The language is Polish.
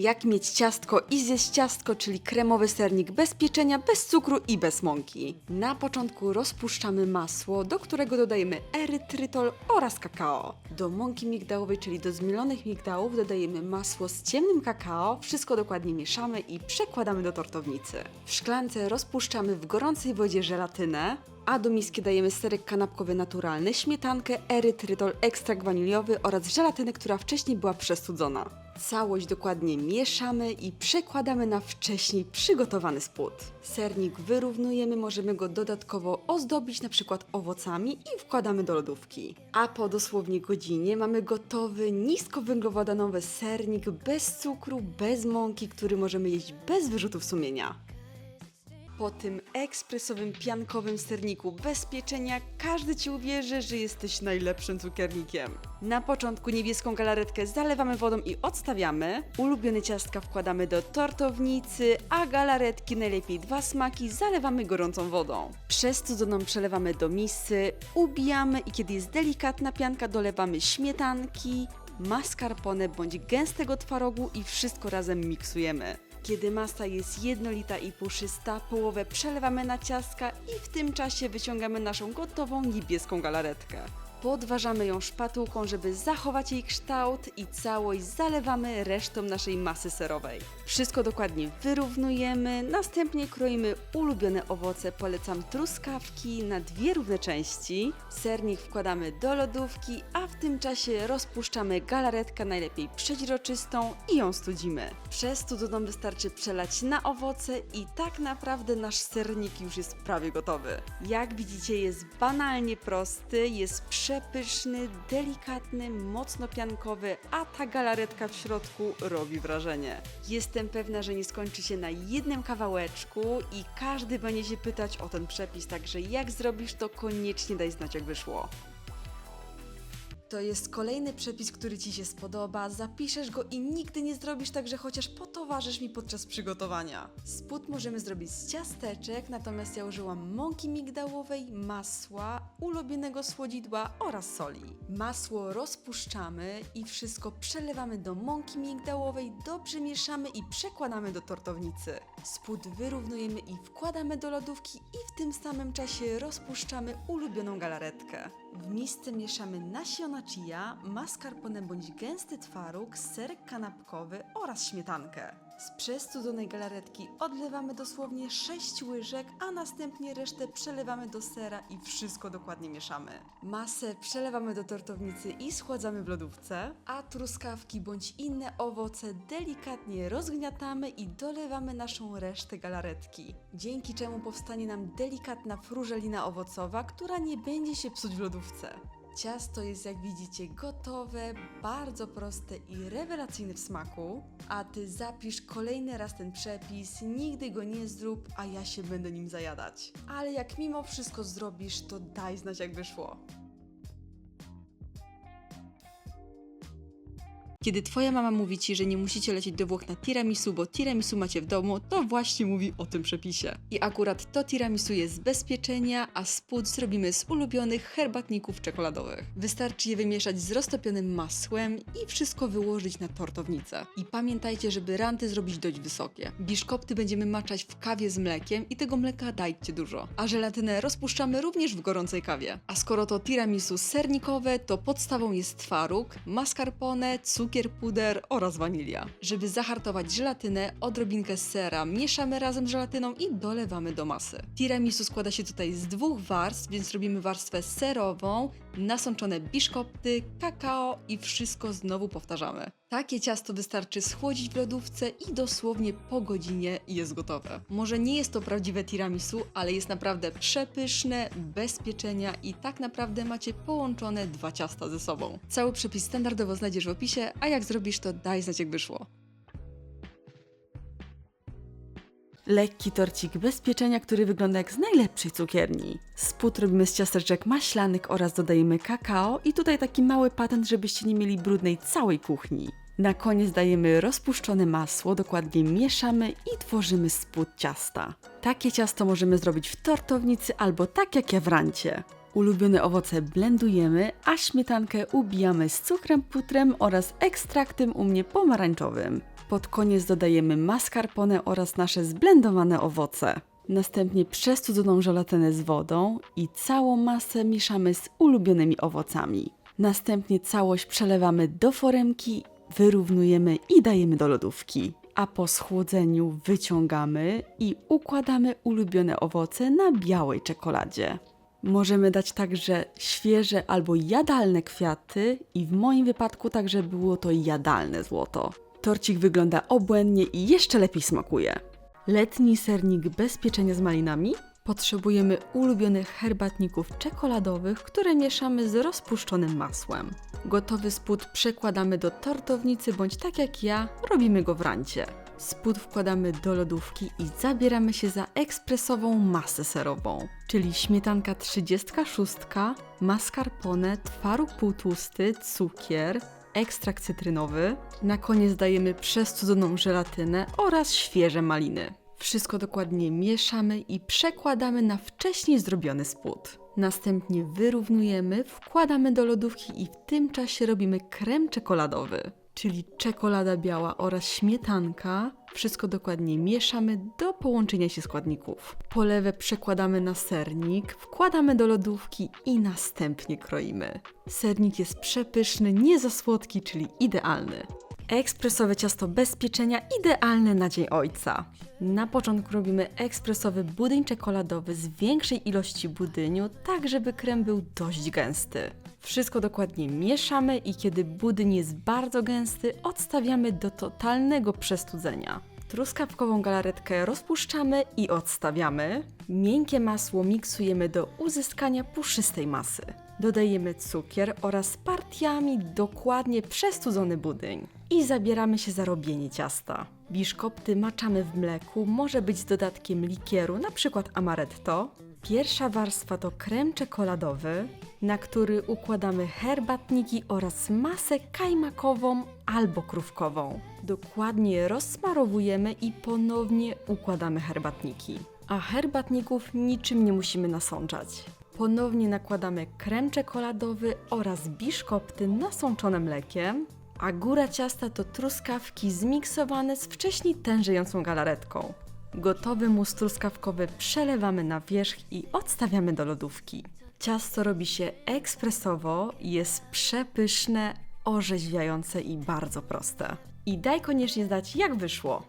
Jak mieć ciastko i zjeść ciastko, czyli kremowy sernik bez pieczenia, bez cukru i bez mąki. Na początku rozpuszczamy masło, do którego dodajemy erytrytol oraz kakao. Do mąki migdałowej, czyli do zmielonych migdałów dodajemy masło z ciemnym kakao, wszystko dokładnie mieszamy i przekładamy do tortownicy. W szklance rozpuszczamy w gorącej wodzie żelatynę, a do miski dajemy serek kanapkowy naturalny, śmietankę, erytrytol, ekstrakt waniliowy oraz żelatynę, która wcześniej była przestudzona. Całość dokładnie mieszamy i przekładamy na wcześniej przygotowany spód. Sernik wyrównujemy, możemy go dodatkowo ozdobić na przykład owocami i wkładamy do lodówki. A po dosłownie godzinie mamy gotowy niskowęglowodanowy sernik bez cukru, bez mąki, który możemy jeść bez wyrzutów sumienia. Po tym ekspresowym, piankowym serniku bez pieczenia każdy Ci uwierzy, że jesteś najlepszym cukiernikiem. Na początku niebieską galaretkę zalewamy wodą i odstawiamy. Ulubione ciastka wkładamy do tortownicy, a galaretki, najlepiej dwa smaki, zalewamy gorącą wodą. Przestudzoną przelewamy do misy, ubijamy i kiedy jest delikatna pianka dolewamy śmietanki, mascarpone bądź gęstego twarogu i wszystko razem miksujemy. Kiedy masa jest jednolita i puszysta, połowę przelewamy na ciastka i w tym czasie wyciągamy naszą gotową niebieską galaretkę. Podważamy ją szpatułką, żeby zachować jej kształt i całość zalewamy resztą naszej masy serowej. Wszystko dokładnie wyrównujemy, następnie kroimy ulubione owoce, polecam truskawki na dwie równe części. Sernik wkładamy do lodówki, a w tym czasie rozpuszczamy galaretkę najlepiej przeźroczystą i ją studzimy. Przestudzoną wystarczy przelać na owoce i tak naprawdę nasz sernik już jest prawie gotowy. Jak widzicie jest banalnie prosty, jest przepyszny, delikatny, mocno piankowy, a ta galaretka w środku robi wrażenie. Jestem pewna, że nie skończy się na jednym kawałeczku i każdy będzie się pytać o ten przepis, także jak zrobisz to koniecznie daj znać jak wyszło. To jest kolejny przepis, który Ci się spodoba. Zapiszesz go i nigdy nie zrobisz tak, że chociaż potowarzysz mi podczas przygotowania. Spód możemy zrobić z ciasteczek, natomiast ja użyłam mąki migdałowej, masła, ulubionego słodzidła oraz soli. Masło rozpuszczamy i wszystko przelewamy do mąki migdałowej, dobrze mieszamy i przekładamy do tortownicy. Spód wyrównujemy i wkładamy do lodówki i w tym samym czasie rozpuszczamy ulubioną galaretkę. W misce mieszamy nasiona chia, mascarpone bądź gęsty twaróg, serek kanapkowy oraz śmietankę. Z przestudzonej galaretki odlewamy dosłownie 6 łyżek, a następnie resztę przelewamy do sera i wszystko dokładnie mieszamy. Masę przelewamy do tortownicy i schładzamy w lodówce, a truskawki bądź inne owoce delikatnie rozgniatamy i dolewamy naszą resztę galaretki, dzięki czemu powstanie nam delikatna frużelina owocowa, która nie będzie się psuć w lodówce. Ciasto jest jak widzicie gotowe, bardzo proste i rewelacyjne w smaku. A ty zapisz kolejny raz ten przepis, nigdy go nie zrób, a ja się będę nim zajadać. Ale jak mimo wszystko zrobisz, to daj znać jak wyszło. Kiedy twoja mama mówi ci, że nie musicie lecieć do Włoch na tiramisu, bo tiramisu macie w domu, to właśnie mówi o tym przepisie. I akurat to tiramisu jest z bezpieczenia, a spód zrobimy z ulubionych herbatników czekoladowych. Wystarczy je wymieszać z roztopionym masłem i wszystko wyłożyć na tortownicę. I pamiętajcie, żeby ranty zrobić dość wysokie. Biszkopty będziemy maczać w kawie z mlekiem i tego mleka dajcie dużo. A żelatynę rozpuszczamy również w gorącej kawie. A skoro to tiramisu sernikowe, to podstawą jest twaróg, mascarpone, cukier, puder oraz wanilia. Żeby zahartować żelatynę, odrobinkę sera mieszamy razem z żelatyną i dolewamy do masy. Tiramisu składa się tutaj z dwóch warstw, więc robimy warstwę serową, nasączone biszkopty, kakao i wszystko znowu powtarzamy. Takie ciasto wystarczy schłodzić w lodówce i dosłownie po godzinie jest gotowe. Może nie jest to prawdziwe tiramisu, ale jest naprawdę przepyszne, bez pieczenia i tak naprawdę macie połączone dwa ciasta ze sobą. Cały przepis standardowo znajdziesz w opisie, a jak zrobisz to daj znać jak wyszło. Lekki torcik bez pieczenia, który wygląda jak z najlepszej cukierni. Spód robimy z ciasteczek maślanych oraz dodajemy kakao i tutaj taki mały patent, żebyście nie mieli brudnej całej kuchni. Na koniec dajemy rozpuszczone masło, dokładnie mieszamy i tworzymy spód ciasta. Takie ciasto możemy zrobić w tortownicy albo tak jak ja w rancie. Ulubione owoce blendujemy, a śmietankę ubijamy z cukrem putrem oraz ekstraktem u mnie pomarańczowym. pod koniec dodajemy mascarpone oraz nasze zblendowane owoce. Następnie przestudzoną żelatynę z wodą i całą masę mieszamy z ulubionymi owocami. Następnie całość przelewamy do foremki, wyrównujemy i dajemy do lodówki. A po schłodzeniu wyciągamy i układamy ulubione owoce na białej czekoladzie. Możemy dać także świeże albo jadalne kwiaty i w moim wypadku także było to jadalne złoto. Torcik wygląda obłędnie i jeszcze lepiej smakuje. Letni sernik bez pieczenia z malinami. Potrzebujemy ulubionych herbatników czekoladowych, które mieszamy z rozpuszczonym masłem. Gotowy spód przekładamy do tortownicy bądź tak jak ja, robimy go w rancie. Spód wkładamy do lodówki i zabieramy się za ekspresową masę serową, czyli śmietanka 36, mascarpone, twaróg półtłusty, cukier, ekstrakt cytrynowy. Na koniec dajemy przestudzoną żelatynę oraz świeże maliny. Wszystko dokładnie mieszamy i przekładamy na wcześniej zrobiony spód. Następnie wyrównujemy, wkładamy do lodówki i w tym czasie robimy krem czekoladowy, czyli czekolada biała oraz śmietanka. Wszystko dokładnie mieszamy do połączenia się składników. Polewę przekładamy na sernik, wkładamy do lodówki i następnie kroimy. Sernik jest przepyszny, nie za słodki, czyli idealny. Ekspresowe ciasto bez pieczenia idealne na Dzień Ojca. Na początku robimy ekspresowy budyń czekoladowy z większej ilości budyniu, tak żeby krem był dość gęsty. Wszystko dokładnie mieszamy i kiedy budyń jest bardzo gęsty, odstawiamy do totalnego przestudzenia. Truskawkową galaretkę rozpuszczamy i odstawiamy. Miękkie masło miksujemy do uzyskania puszystej masy. Dodajemy cukier oraz partiami dokładnie przestudzony budyń. I zabieramy się za robienie ciasta. Biszkopty maczamy w mleku, może być z dodatkiem likieru, np. amaretto. Pierwsza warstwa to krem czekoladowy, na który układamy herbatniki oraz masę kajmakową albo krówkową. Dokładnie je rozsmarowujemy i ponownie układamy herbatniki. A herbatników niczym nie musimy nasączać. Ponownie nakładamy krem czekoladowy oraz biszkopty nasączone mlekiem, a góra ciasta to truskawki zmiksowane z wcześniej tężejącą galaretką. Gotowy mus truskawkowy przelewamy na wierzch i odstawiamy do lodówki. Ciasto robi się ekspresowo, jest przepyszne, orzeźwiające i bardzo proste. I daj koniecznie znać, jak wyszło.